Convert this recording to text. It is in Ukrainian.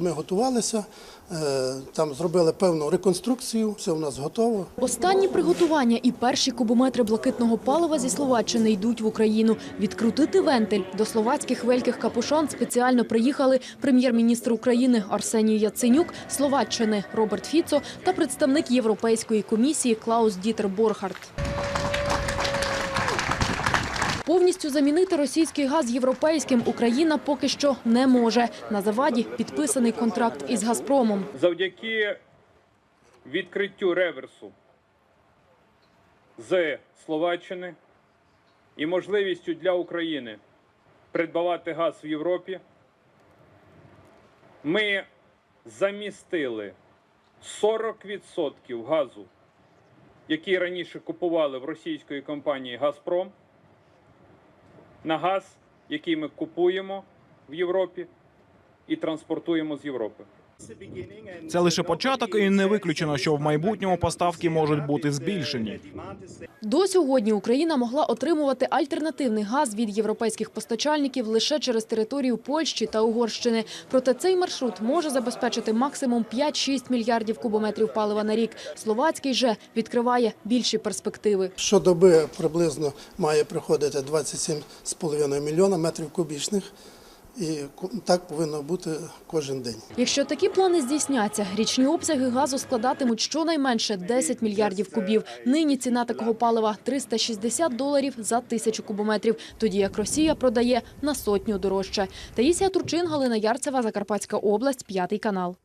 Ми готувалися, е, там зробили певну реконструкцію, все у нас готово. Останні приготування і перші кубометри блакитного палива зі Словаччини йдуть в Україну. Відкрутити вентиль до словацьких великих капушон спеціально приїхали прем'єр-міністр України Арсеній Яценюк, Словаччини Роберт Фіцо та представник Європейської комісії Клаус Дітер Борхард. Повністю замінити російський газ європейським Україна поки що не може. На заваді підписаний контракт із Газпромом. завдяки відкриттю реверсу з Словаччини і можливістю для України придбавати газ в Європі, ми замістили 40% газу, який раніше купували в російської компанії Газпром, на газ, який ми купуємо в Європі і транспортуємо з Європи. Це лише початок, і не виключено, що в майбутньому поставки можуть бути збільшені. До сьогодні Україна могла отримувати альтернативний газ від європейських постачальників лише через територію Польщі та Угорщини. Проте цей маршрут може забезпечити максимум 5-6 мільярдів кубометрів палива на рік. Словацький же відкриває більші перспективи. Щодоби приблизно має приходити 27,5 мільйона метрів кубічних. І так повинно бути кожен день. Якщо такі плани здійсняться, річні обсяги газу складатимуть щонайменше 10 мільярдів кубів. Нині ціна такого палива 360 доларів за тисячу кубометрів, тоді як Росія продає на сотню дорожче. Таїсія Турчин, Галина Ярцева, Закарпатська область, п'ятий канал.